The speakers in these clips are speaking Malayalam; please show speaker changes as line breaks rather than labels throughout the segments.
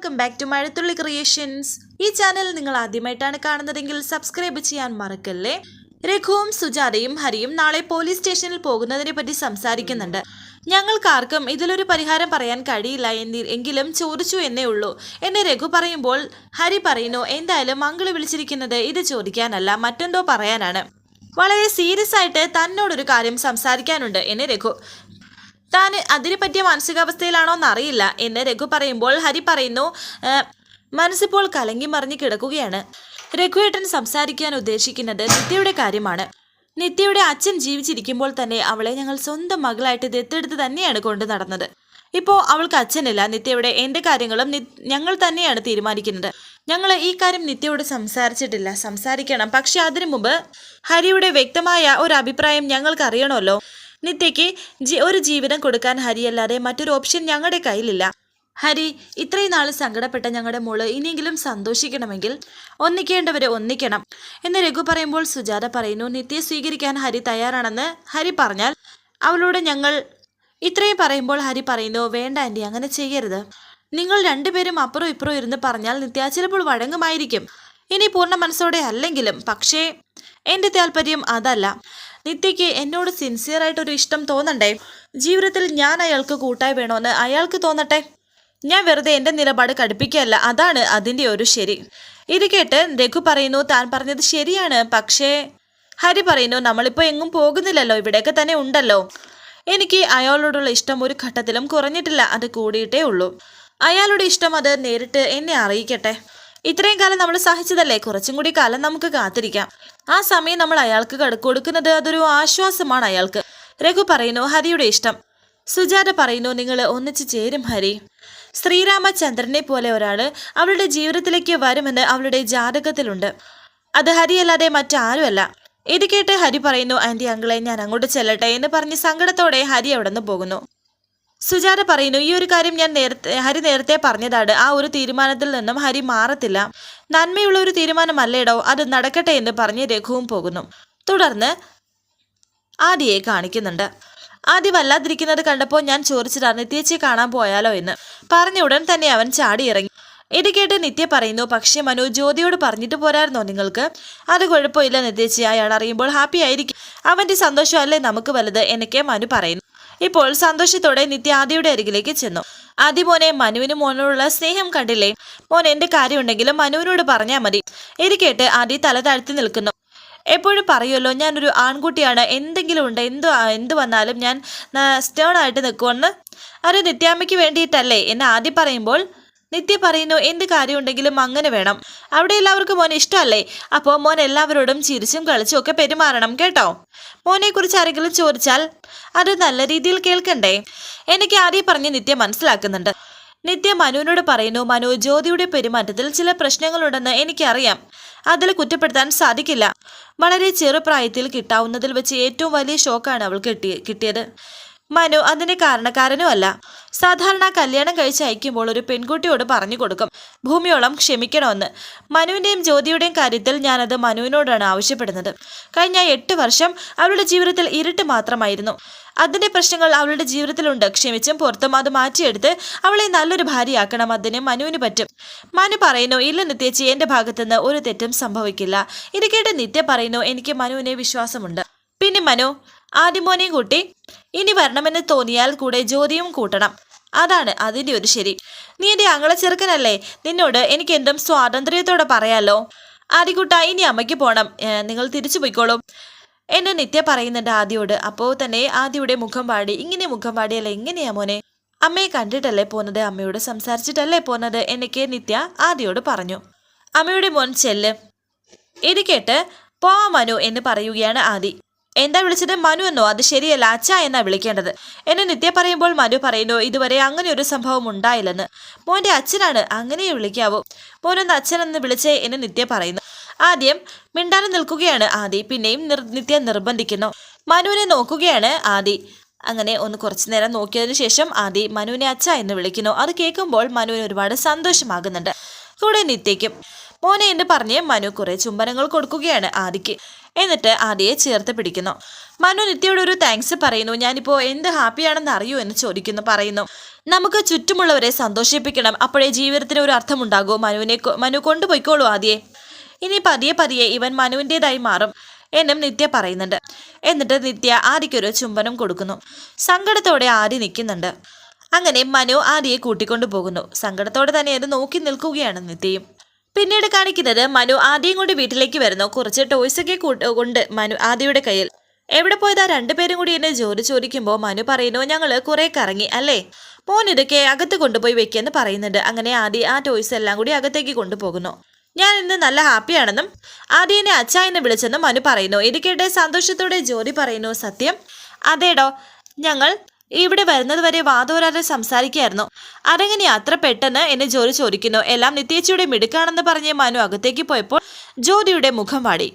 Welcome back to Mazhathulli creations ഈ ചാനൽ നിങ്ങൾ ആദ്യമായിട്ടാണ് കാണുന്നതെങ്കിൽ സബ്സ്ക്രൈബ് ചെയ്യാൻ മറക്കല്ലേ? രഘുവും സുജാതയും ഹരിയും നാളെ പോലീസ് സ്റ്റേഷനിൽ പോകുന്നതിനെ പറ്റി സംസാരിക്കുന്നുണ്ട്. ഞങ്ങൾക്കാർക്കും ഇതിലൊരു പരിഹാരം പറയാൻ കഴിയില്ല എന്നി എങ്കിലും ചോദിച്ചു എന്നേ ഉള്ളൂ. എന്നെ രഘു പറയുമ്പോൾ ഹരി പറയുന്നു എന്തായാലും മംഗൾ വിളിച്ചിരിക്കുന്നത് ഇത് ചോദിക്കാനല്ല മറ്റെന്തോ പറയാനാണ്. വളരെ സീരിയസ് ആയിട്ട് തന്നോടൊരു കാര്യം സംസാരിക്കാനുണ്ട് എന്നെ രഘു. താൻ അതിനെ പറ്റിയ മാനസികാവസ്ഥയിലാണോ എന്നറിയില്ല. എന്ന് രഘു പറയുമ്പോൾ ഹരി പറയുന്നു "ഏ, മനസ്സിപ്പോൾ കലങ്ങി മറിഞ്ഞു കിടക്കുകയാണ്. രഘുവേട്ടൻ സംസാരിക്കാൻ ഉദ്ദേശിക്കുന്നത് നിത്യയുടെ കാര്യമാണ്. നിത്യയുടെ അച്ഛൻ ജീവിച്ചിരിക്കുമ്പോൾ തന്നെ അവളെ ഞങ്ങൾ സ്വന്തം മകളായിട്ട് ദത്തെടുത്ത് തന്നെയാണ് കൊണ്ടു നടന്നത്. ഇപ്പോൾ അവൾക്ക് അച്ഛനില്ല. നിത്യയുടെ എന്റെ കാര്യങ്ങളും ഞങ്ങൾ തന്നെയാണ് തീരുമാനിക്കുന്നത്. ഞങ്ങൾ ഈ കാര്യം നിത്യയോട് സംസാരിച്ചിട്ടില്ല. സംസാരിക്കണം. പക്ഷെ അതിനു മുമ്പ് ഹരിയുടെ വ്യക്തമായ ഒരു അഭിപ്രായം ഞങ്ങൾക്ക് അറിയണമല്ലോ. നിത്യയ്ക്ക് ഒരു ജീവിതം കൊടുക്കാൻ ഹരിയല്ലാതെ മറ്റൊരു ഓപ്ഷൻ ഞങ്ങളുടെ കയ്യിലില്ല. ഹരി ഇത്രയും നാൾ സങ്കടപ്പെട്ട ഞങ്ങളുടെ മോൾ ഇനിയെങ്കിലും സന്തോഷിക്കണമെങ്കിൽ ഒന്നിക്കേണ്ടവരെ ഒന്നിക്കണം. എന്ന് രഘു പറയുമ്പോൾ സുജാത പറയുന്നു നിത്യയെ സ്വീകരിക്കാൻ ഹരി തയ്യാറാണെന്ന് ഹരി പറഞ്ഞാൽ അവളോട് ഞങ്ങൾ ഇത്രയും പറയുമ്പോൾ ഹരി പറയുന്നു വേണ്ട ആന്റി അങ്ങനെ ചെയ്യരുത്. നിങ്ങൾ രണ്ടുപേരും അപ്പുറം ഇപ്പുറം ഇരുന്ന് പറഞ്ഞാൽ നിത്യ ചിലപ്പോൾ വഴങ്ങുമായിരിക്കും. ഇനി പൂർണ മനസ്സോടെ അല്ലെങ്കിലും പക്ഷേ എന്റെ താല്പര്യം അതല്ല. നിത്യയ്ക്ക് എന്നോട് സിൻസിയറായിട്ടൊരു ഇഷ്ടം തോന്നണ്ടേ? ജീവിതത്തിൽ ഞാൻ അയാൾക്ക് കൂട്ടായി വേണമെന്ന് അയാൾക്ക് തോന്നട്ടെ? ഞാൻ വെറുതെ എന്റെ നിലപാട് കടുപ്പിക്കുകയല്ല അതാണ് അതിന്റെ ഒരു ശരി. ഇത് കേട്ട് രഘു പറയുന്നു താൻ പറഞ്ഞത് ശരിയാണ് പക്ഷേ ഹരി പറയുന്നു നമ്മളിപ്പോ എങ്ങും പോകുന്നില്ലല്ലോ ഇവിടെയൊക്കെ തന്നെ ഉണ്ടല്ലോ. എനിക്ക് അയാളോടുള്ള ഇഷ്ടം ഒരു ഘട്ടത്തിലും കുറഞ്ഞിട്ടില്ല അത് കൂടിയിട്ടേ ഉള്ളൂ. അയാളുടെ ഇഷ്ടം അത് നേരിട്ട് എന്നെ അറിയിക്കട്ടെ. ഇത്രയും കാലം നമ്മൾ സഹിച്ചതല്ലേ? കുറച്ചും കൂടി കാലം നമുക്ക് കാത്തിരിക്കാം. ആ സമയം നമ്മൾ അയാൾക്ക് കട കൊടുക്കുന്നത് അതൊരു ആശ്വാസമാണ് അയാൾക്ക്. രഘു പറയുന്നു ഹരിയുടെ ഇഷ്ടം. സുജാത പറയുന്നു നിങ്ങൾ ഒന്നിച്ചു ചേരും ഹരി. ശ്രീരാമചന്ദ്രനെ പോലെ ഒരാൾ അവളുടെ ജീവിതത്തിലേക്ക് വരുമെന്ന് അവളുടെ ജാതകത്തിലുണ്ട്. അത് ഹരിയല്ലാതെ മറ്റാരുമല്ല. ഇത് കേട്ട് ഹരി പറയുന്നു ആന്റി അങ്കിളെ ഞാൻ അങ്ങോട്ട് ചെല്ലട്ടെ എന്ന് പറഞ്ഞ് സങ്കടത്തോടെ ഹരി അവിടെ നിന്ന് പോകുന്നു. സുജാത പറയുന്നു ഈ ഒരു കാര്യം ഞാൻ നേരത്തെ ഹരി നേരത്തെ പറഞ്ഞതാണ്. ആ ഒരു തീരുമാനത്തിൽ നിന്നും ഹരി മാറത്തില്ല. നന്മയുള്ള ഒരു തീരുമാനമല്ലേടോ? അത് നടക്കട്ടെ എന്ന് പറഞ്ഞ് രഘുവും പോകുന്നു. തുടർന്ന് ആദിയെ കാണിക്കുന്നുണ്ട്. ആദ്യ വല്ലാതിരിക്കുന്നത് കണ്ടപ്പോൾ ഞാൻ ചോദിച്ചതാണ് നിത്യച്ചെ കാണാൻ പോയാലോ എന്ന്. പറഞ്ഞ ഉടൻ തന്നെ അവൻ ചാടി ഇറങ്ങി. ഇത് കേട്ട് നിത്യ പറയുന്നു പക്ഷേ മനു ജ്യോതിയോട് പറഞ്ഞിട്ട് പോരായിരുന്നോ നിങ്ങൾക്ക്? അത് കുഴപ്പമില്ല നിത്യച്ചി. അയാൾ അറിയുമ്പോൾ ഹാപ്പി ആയിരിക്കും. അവന്റെ സന്തോഷമല്ലേ നമുക്ക് വലുത്? എനിക്ക് മനു പറയുന്നു. ഇപ്പോൾ സന്തോഷത്തോടെ നിത്യ ആദിയുടെ അരികിലേക്ക് ചെന്നു. ആദ്യ മോനെ മനുവിന് മോനോടുള്ള സ്നേഹം കണ്ടില്ലേ? മോൻ എന്ത് കാര്യമുണ്ടെങ്കിലും മനുവിനോട് പറഞ്ഞാൽ മതി. ഇത് കേട്ട് ആദ്യ തല താഴ്ത്തി നിൽക്കുന്നു. എപ്പോഴും പറയുമല്ലോ ഞാനൊരു ആൺകുട്ടിയാണ്. എന്തെങ്കിലും ഉണ്ട് എന്ത് എന്ത് വന്നാലും ഞാൻ സ്റ്റേൺ ആയിട്ട് നിൽക്കുമെന്ന് അത് നിത്യാമ്മയ്ക്ക് വേണ്ടിയിട്ടല്ലേ? എന്ന് ആദ്യം പറയുമ്പോൾ നിത്യ പറയുന്നു എന്ത് കാര്യമുണ്ടെങ്കിലും അങ്ങനെ വേണം. അവിടെ എല്ലാവർക്കും മോൻ ഇഷ്ടമല്ലേ? അപ്പോൾ മോൻ എല്ലാവരോടും ചിരിച്ചും കളിച്ചും ഒക്കെ പെരുമാറണം കേട്ടോ? മോനെക്കുറിച്ച് ആരെങ്കിലും ചോദിച്ചാൽ അത് നല്ല രീതിയിൽ കേൾക്കണ്ടേ? എനിക്ക് ആദ്യം പറഞ്ഞ് നിത്യ മനസ്സിലാക്കുന്നുണ്ട്. നിത്യ മനുവിനോട് പറയുന്നു മനു ജ്യോതിയുടെ പെരുമാറ്റത്തിൽ ചില പ്രശ്നങ്ങളുണ്ടെന്ന് എനിക്കറിയാം. അതിൽ കുറ്റപ്പെടുത്താൻ സാധിക്കില്ല. വളരെ ചെറുപ്രായത്തിൽ കിട്ടാവുന്നതിൽ വെച്ച് ഏറ്റവും വലിയ ഷോക്കാണ് അവൾ കിട്ടിയത്. മനു അതിന് കാരണക്കാരനുമല്ല. സാധാരണ കല്യാണം കഴിച്ച് അയക്കുമ്പോൾ ഒരു പെൺകുട്ടിയോട് പറഞ്ഞു കൊടുക്കും. ഭൂമിയോളം ക്ഷമിക്കണമെന്ന്. മനുവിന്റെയും ജ്യോതിയുടെയും കാര്യത്തിൽ ഞാനത് മനുവിനോടാണ് ആവശ്യപ്പെടുന്നത്. കഴിഞ്ഞ എട്ട് വർഷം അവളുടെ ജീവിതത്തിൽ ഇരുട്ട് മാത്രമായിരുന്നു. അതിന്റെ പ്രശ്നങ്ങൾ അവളുടെ ജീവിതത്തിലുണ്ട്. ക്ഷമിച്ചും പുറത്തും അത് മാറ്റിയെടുത്ത് അവളെ നല്ലൊരു ഭാര്യയാക്കണം. അതിന് മനുവിന് പറ്റും. മനു പറയുന്നു ഇല്ല നിത്യേച്ചി എന്റെ ഭാഗത്തുനിന്ന് ഒരു തെറ്റും സംഭവിക്കില്ല. ഇത് കേട്ട് നിത്യ പറയുന്നു എനിക്ക് മനുവിനെ വിശ്വാസമുണ്ട്. പിന്നെ മനു ആദ്യമോനെയും കൂട്ടി ഇനി വരണമെന്ന് തോന്നിയാൽ കൂടെ ജ്യോതിയും കൂട്ടണം. അതാണ് അതിന്റെ ഒരു ശരി. നീ എന്റെ അങ്ങളെ ചെറുക്കനല്ലേ? നിന്നോട് എനിക്ക് എന്തും സ്വാതന്ത്ര്യത്തോടെ പറയാലോ? ആദിക്കുട്ട ഇനി അമ്മയ്ക്ക് പോകണം നിങ്ങൾ തിരിച്ചു പോയിക്കോളൂ. എന്നെ നിത്യ പറയുന്നുണ്ട് ആദ്യയോട് അപ്പോൾ തന്നെ ആദ്യയുടെ മുഖം പാടി ഇങ്ങനെ മുഖം പാടിയല്ലേ എങ്ങനെയാ മോനെ? അമ്മയെ കണ്ടിട്ടല്ലേ പോന്നത്? അമ്മയോട് സംസാരിച്ചിട്ടല്ലേ പോന്നത്? എനിക്ക് നിത്യ ആദ്യയോട് പറഞ്ഞു. അമ്മയുടെ മോൻ ചെല്ല്. ഇത് കേട്ട് പോവാ മനു എന്ന് പറയുകയാണ് ആദി. എന്താ വിളിച്ചത്? മനു എന്നോ? അത് ശരിയല്ല. അച്ഛ എന്നാ വിളിക്കേണ്ടത്? എന്നെ നിത്യ പറയുമ്പോൾ മനു പറയുന്നു ഇതുവരെ അങ്ങനെ ഒരു സംഭവം ഉണ്ടായില്ലെന്ന്. മോന്റെ അച്ഛനാണ്. അങ്ങനെ വിളിക്കാവൂ. മോനൊന്ന് അച്ഛനെന്ന് വിളിച്ചേ എന്നെ നിത്യ പറയുന്നു. ആദ്യം മിണ്ടാതെ നിൽക്കുകയാണ് ആദി. പിന്നെയും നിർ നിത്യ നിർബന്ധിക്കുന്നു. മനുവിനെ നോക്കുകയാണ് ആദി. അങ്ങനെ ഒന്ന് കുറച്ചു നേരം നോക്കിയതിനു ശേഷം ആദി മനുവിനെ അച്ഛ എന്ന് വിളിക്കുന്നു. അത് കേൾക്കുമ്പോൾ മനുവിന് ഒരുപാട് സന്തോഷമാകുന്നുണ്ട്. കൂടെ നിത്യയ്ക്കും. മോനെ എന്ന് പറഞ്ഞ് മനു കുറെ ചുംബനങ്ങൾ കൊടുക്കുകയാണ് ആദിക്ക്. എന്നിട്ട് ആദിയെ ചേർത്ത് പിടിക്കുന്നു. മനു നിത്യയോട് ഒരു താങ്ക്സ് പറയുന്നു. ഞാനിപ്പോ എന്ത് ഹാപ്പിയാണെന്ന് അറിയൂ എന്ന് ചോദിക്കുന്നു പറയുന്നു. നമുക്ക് ചുറ്റുമുള്ളവരെ സന്തോഷിപ്പിക്കണം. അപ്പോഴേ ജീവിതത്തിന് ഒരു അർത്ഥമുണ്ടാകൂ. മനുവിനെ മനു കൊണ്ടുപോയിക്കോളൂ ആദ്യേ. ഇനി പതിയെ പതിയെ ഇവൻ മനുവിന്റെതായി മാറും എന്നും നിത്യ പറയുന്നുണ്ട്. എന്നിട്ട് നിത്യ ആദിക്കൊരു ചുംബനം കൊടുക്കുന്നു. സങ്കടത്തോടെ ആദി നിൽക്കുന്നുണ്ട്. അങ്ങനെ മനു ആദിയെ കൂട്ടിക്കൊണ്ടു പോകുന്നു സങ്കടത്തോടെ തന്നെ അത് നോക്കി നിൽക്കുകയാണ് നിത്യയും. പിന്നീട് കാണിക്കുന്നത് മനു ആദ്യം കൊണ്ട് വീട്ടിലേക്ക് വരുന്നു. കുറച്ച് ടോയ്സ് ഒക്കെ കൂട്ട് കൊണ്ട് മനു ആദ്യയുടെ കയ്യിൽ. എവിടെ പോയതാ? രണ്ടുപേരും കൂടി എന്നെ ജോലി ചോദിക്കുമ്പോൾ മനു പറയുന്നു ഞങ്ങൾ കുറെ കറങ്ങി അല്ലേ? മോൻ ഇതൊക്കെ അകത്ത് കൊണ്ടുപോയി വെക്കെന്ന് പറയുന്നുണ്ട്. അങ്ങനെ ആദി ആ ടോയ്സ് എല്ലാം കൂടി അകത്തേക്ക് കൊണ്ടുപോകുന്നു. ഞാൻ ഇന്ന് നല്ല ഹാപ്പിയാണെന്നും ആദ്യനെ അച്ഛ എന്ന് വിളിച്ചെന്നും മനു പറയുന്നു. ഇത് കേട്ട് സന്തോഷത്തോടെ ജോലി പറയുന്നു സത്യം. അതേടോ ഞങ്ങൾ ഇവിടെ വരുന്നത് വരെ വാദോരാതെ സംസാരിക്കായിരുന്നു അതെങ്ങനെ അത്ര പെട്ടെന്ന് എന്നെ ജോലി ചോദിക്കുന്നു? എല്ലാം നിത്യേച്ചിയുടെ മിടുക്കാണെന്ന് പറഞ്ഞ് മനു അകത്തേക്ക് പോയപ്പോൾ ജ്യോതിയുടെ മുഖം വാടി.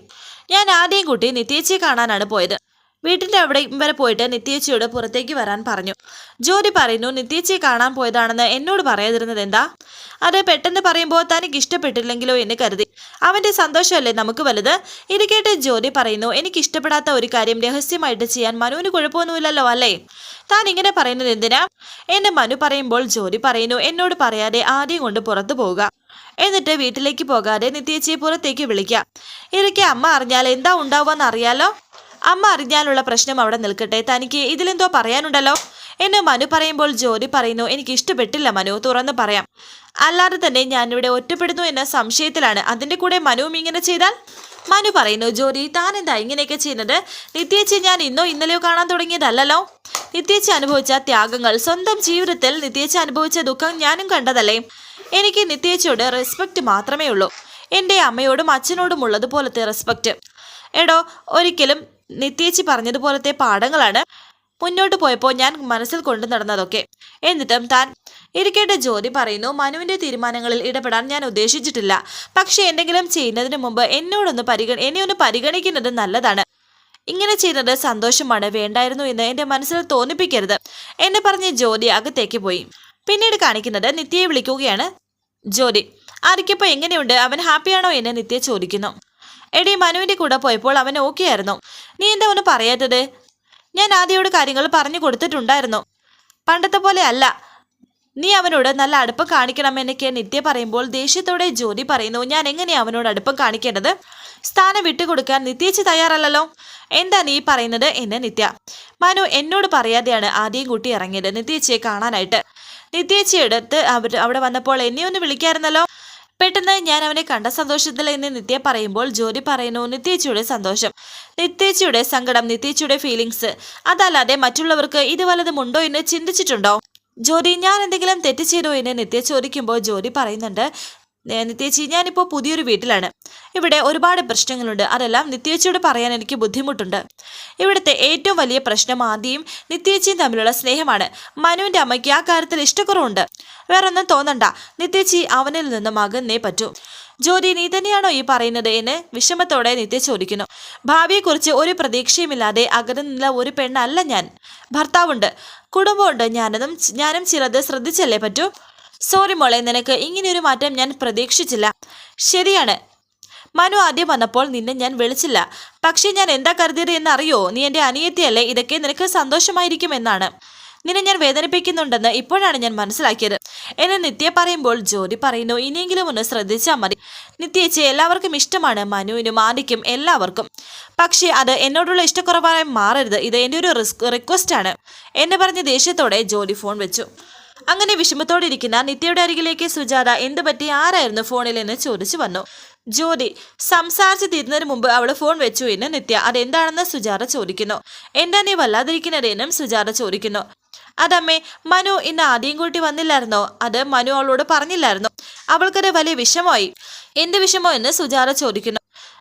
ഞാൻ ആദ്യം കൂട്ടി നിത്യേച്ചിയെ കാണാനാണ് പോയത്. വീട്ടിന്റെ അവിടെ വരെ പോയിട്ട് നിത്യേച്ചിയോട് പുറത്തേക്ക് വരാൻ പറഞ്ഞു. ജ്യോതി പറയുന്നു നിത്യേച്ചിയെ കാണാൻ പോയതാണെന്ന് എന്നോട് പറയാതിരുന്നത് എന്താ? അത് പെട്ടെന്ന് പറയുമ്പോൾ തനിക്ക് ഇഷ്ടപ്പെട്ടില്ലെങ്കിലോ എന്ന് കരുതി. അവന്റെ സന്തോഷമല്ലേ നമുക്ക് വലുത്? ഇത് കേട്ട് ജ്യോതി പറയുന്നു എനിക്ക് ഇഷ്ടപ്പെടാത്ത ഒരു കാര്യം രഹസ്യമായിട്ട് ചെയ്യാൻ മനുവിന് കുഴപ്പമൊന്നുമില്ലല്ലോ അല്ലേ? താൻ ഇങ്ങനെ പറയുന്നത് എന്തിനാ? എന്നെ മനു പറയുമ്പോൾ ജ്യോതി പറയുന്നു എന്നോട് പറയാതെ ആദ്യം കൊണ്ട് പുറത്തു പോവുക. എന്നിട്ട് വീട്ടിലേക്ക് പോകാതെ നിത്യേച്ചിയെ പുറത്തേക്ക് വിളിക്കാം. ഇതൊക്കെ അമ്മ അറിഞ്ഞാൽ എന്താ ഉണ്ടാവുക അറിയാലോ അമ്മ അറിഞ്ഞാലുള്ള പ്രശ്നം അവിടെ നിൽക്കട്ടെ. തനിക്ക് ഇതിലെന്തോ പറയാനുണ്ടല്ലോ? എന്നെ മനു പറയുമ്പോൾ ജോലി പറയുന്നു. എനിക്ക് ഇഷ്ടപ്പെട്ടില്ല മനു. തുറന്ന് പറയാം. അല്ലാതെ തന്നെ ഞാനിവിടെ ഒറ്റപ്പെടുന്നു എന്ന സംശയത്തിലാണ്. അതിന്റെ കൂടെ മനുവും ഇങ്ങനെ ചെയ്താൽ? മനു പറയുന്നു ജോലി താൻ എന്താ ഇങ്ങനെയൊക്കെ ചെയ്യുന്നത്? നിത്യേച്ചി ഞാൻ ഇന്നോ ഇന്നലെയോ കാണാൻ തുടങ്ങിയതല്ലല്ലോ? നിത്യേച്ചി അനുഭവിച്ച ത്യാഗങ്ങൾ സ്വന്തം ജീവിതത്തിൽ നിത്യേച്ചി അനുഭവിച്ച ദുഃഖം ഞാനും കണ്ടതല്ലേ? എനിക്ക് നിത്യേച്ചിയോട് റെസ്പെക്റ്റ് മാത്രമേ ഉള്ളൂ. എന്റെ അമ്മയോടും അച്ഛനോടും ഉള്ളതുപോലത്തെ റെസ്പെക്റ്റ് എടോ ഒരിക്കലും നിത്യേച്ചി പറഞ്ഞതുപോലത്തെ പാഠങ്ങളാണ് മുന്നോട്ട് പോയപ്പോൾ ഞാൻ മനസ്സിൽ കൊണ്ടു നടന്നതൊക്കെ. എന്നിട്ടും താൻ ഇരിക്കേണ്ട ജോലി പറയുന്നു. മനുവിന്റെ തീരുമാനങ്ങളിൽ ഇടപെടാൻ ഞാൻ ഉദ്ദേശിച്ചിട്ടില്ല. പക്ഷെ എന്തെങ്കിലും ചെയ്യുന്നതിന് മുമ്പ് എന്നോടൊന്ന് പരിഗണ എന്നെ ഒന്ന് പരിഗണിക്കുന്നത് നല്ലതാണ്. ഇങ്ങനെ ചെയ്യുന്നത് സന്തോഷമാണ്. വേണ്ടായിരുന്നു എന്ന് എന്റെ മനസ്സിൽ തോന്നിപ്പിക്കരുത്. എന്നെ പറഞ്ഞ് ജ്യോതി അകത്തേക്ക് പോയി. പിന്നീട് കാണിക്കുന്നത് നിത്യയെ വിളിക്കുകയാണ് ജ്യോതി ആർക്കിപ്പോ എങ്ങനെയുണ്ട്? അവൻ ഹാപ്പിയാണോ എന്ന് നിത്യ ചോദിക്കുന്നു. എടി മനുവിന്റെ കൂടെ പോയപ്പോൾ അവൻ ഓക്കെ ആയിരുന്നു നീ എന്താ ഒന്ന് പറയാത്തത്? ഞാൻ ആദ്യയോട് കാര്യങ്ങൾ പറഞ്ഞു കൊടുത്തിട്ടുണ്ടായിരുന്നു. പണ്ടത്തെ പോലെ അല്ല. നീ അവനോട് നല്ല അടുപ്പം കാണിക്കണമെന്നൊക്കെ നിത്യ പറയുമ്പോൾ ദേഷ്യത്തോടെ ജ്യോതി പറയുന്നു ഞാൻ എങ്ങനെയാണ് അവനോട് അടുപ്പം കാണിക്കേണ്ടത്? സ്ഥാനം വിട്ടുകൊടുക്കാൻ നിത്യച്ച് തയ്യാറല്ലല്ലോ? എന്താ നീ പറയുന്നത്? എന്ന് നിത്യ. മനു എന്നോട് പറയാതെയാണ് ആദ്യം കൂട്ടി ഇറങ്ങിയത്. നിത്യേച്ചിയെ കാണാനായിട്ട്. നിത്യേച്ചി എടുത്ത് അവർ അവിടെ വന്നപ്പോൾ എന്നെ ഒന്ന് വിളിക്കായിരുന്നല്ലോ? പെട്ടെന്ന് ഞാൻ അവനെ കണ്ട സന്തോഷത്തിൽ എന്ന് നിത്യ പറയുമ്പോൾ ജോലി പറയുന്നു നിത്യേച്ചിയുടെ സന്തോഷം. നിത്യേച്ചിയുടെ സങ്കടം നിത്യേച്ചിയുടെ ഫീലിങ്സ് അതല്ലാതെ മറ്റുള്ളവർക്ക് ഇത് വല്ലതും എന്ന് ചിന്തിച്ചിട്ടുണ്ടോ? ജോലി ഞാൻ എന്തെങ്കിലും തെറ്റ് ചെയ്തോ എന്ന് നിത്യ ചോദിക്കുമ്പോൾ ജോലി പറയുന്നുണ്ട്. "ഏ, നിത്യേച്ചി ഞാനിപ്പോൾ പുതിയൊരു വീട്ടിലാണ്. ഇവിടെ ഒരുപാട് പ്രശ്നങ്ങളുണ്ട്. അതെല്ലാം നിത്യേച്ചിയോട് പറയാൻ എനിക്ക് ബുദ്ധിമുട്ടുണ്ട്. ഇവിടുത്തെ ഏറ്റവും വലിയ പ്രശ്നം ആദ്യം നിത്യേച്ചിയും തമ്മിലുള്ള സ്നേഹമാണ്. മനുവിന്റെ അമ്മയ്ക്ക് ആ കാര്യത്തിൽ ഇഷ്ടക്കുറവുണ്ട്. വേറൊന്നും തോന്നണ്ട. നിത്യേച്ചി അവനിൽ നിന്നും അകന്നേ പറ്റൂ. ജോലി നീ തന്നെയാണോ ഈ പറയുന്നത് എന്ന് വിഷമത്തോടെ നിത്യ ചോദിക്കുന്നു. ഭാവിയെക്കുറിച്ച് ഒരു പ്രതീക്ഷയുമില്ലാതെ അകന്നു നിന്ന ഒരു പെണ്ണല്ല ഞാൻ. ഭർത്താവുണ്ട്. കുടുംബമുണ്ട്. ഞാനതും ഞാനും ചിലത് ശ്രദ്ധിച്ചല്ലേ പറ്റൂ? സോറി മോളെ നിനക്ക് ഇങ്ങനെയൊരു മാറ്റം ഞാൻ പ്രതീക്ഷിച്ചില്ല. ശരിയാണ്. മനു ആദ്യം വന്നപ്പോൾ നിന്നെ ഞാൻ വിളിച്ചില്ല. പക്ഷേ ഞാൻ എന്താ കരുതിയത് എന്നറിയോ? നീ എന്റെ അനിയത്തിയല്ലേ? ഇതൊക്കെ നിനക്ക് സന്തോഷമായിരിക്കും എന്നാണ്. നിന്നെ ഞാൻ വേദനിപ്പിക്കുന്നുണ്ടെന്ന് ഇപ്പോഴാണ് ഞാൻ മനസ്സിലാക്കിയത്. എന്നെ നിത്യ പറയുമ്പോൾ ജോലി പറയുന്നു. ഇനിയെങ്കിലും ഒന്ന് ശ്രദ്ധിച്ചാൽ മതി. നിത്യച്ച് എല്ലാവർക്കും ഇഷ്ടമാണ് മനുവിനും ആദിക്കും എല്ലാവർക്കും. പക്ഷേ അത് എന്നോടുള്ള ഇഷ്ടക്കുറവായി മാറരുത്. ഇത് എന്റെ ഒരു റിസ്ക് റിക്വസ്റ്റ് ആണ് എന്ന് പറഞ്ഞ് ദേഷ്യത്തോടെ ജോലി ഫോൺ വെച്ചു. അങ്ങനെ വിഷമത്തോടെ ഇരിക്കുന്ന നിത്യയുടെ അരികിലേക്ക് സുജാത എന്ത് പറ്റി? ആരായിരുന്നു ഫോണിൽ? എന്ന് ചോദിച്ചു വന്നു. ജ്യോതി സംസാരിച്ച് തീരുന്നതിന് മുമ്പ് അവൾ ഫോൺ വെച്ചു എന്ന് നിത്യ അതെന്താണെന്ന്? സുജാത ചോദിക്കുന്നു. എന്താ നീ വല്ലാതിരിക്കുന്നത്? എന്നും സുജാത ചോദിക്കുന്നു. അതമ്മേ മനു ഇന്ന് ആദ്യം കൂട്ടി വന്നില്ലായിരുന്നോ? അത് മനു അവളോട് പറഞ്ഞില്ലായിരുന്നു? അവൾക്കത് വലിയ വിഷമമായി. എന്ത് വിഷമോ? എന്ന് സുജാത ചോദിക്കുന്നു.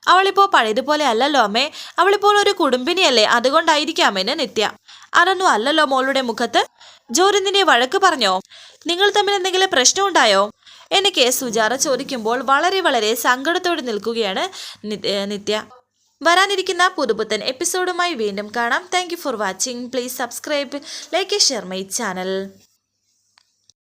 അവളിപ്പോ പഴയതുപോലെ അല്ലല്ലോ അമ്മേ. അവളിപ്പോൾ ഒരു കുടുംബിനിയല്ലേ. അതുകൊണ്ടായിരിക്കാമെന്ന് നിത്യ. അതൊന്നും അല്ലല്ലോ മോളുടെ മുഖത്ത്. ജോലി നിന്നെ വഴക്ക് പറഞ്ഞോ? നിങ്ങൾ തമ്മിൽ എന്തെങ്കിലും പ്രശ്നമുണ്ടായോ? എനിക്ക് സുജാറ ചോദിക്കുമ്പോൾ വളരെ വളരെ സങ്കടത്തോടെ നിൽക്കുകയാണ് നിത്യ. വരാനിരിക്കുന്ന പുതുപുത്തൻ എപ്പിസോഡുമായി വീണ്ടും കാണാം. Thank for watching please subscribe like share my channel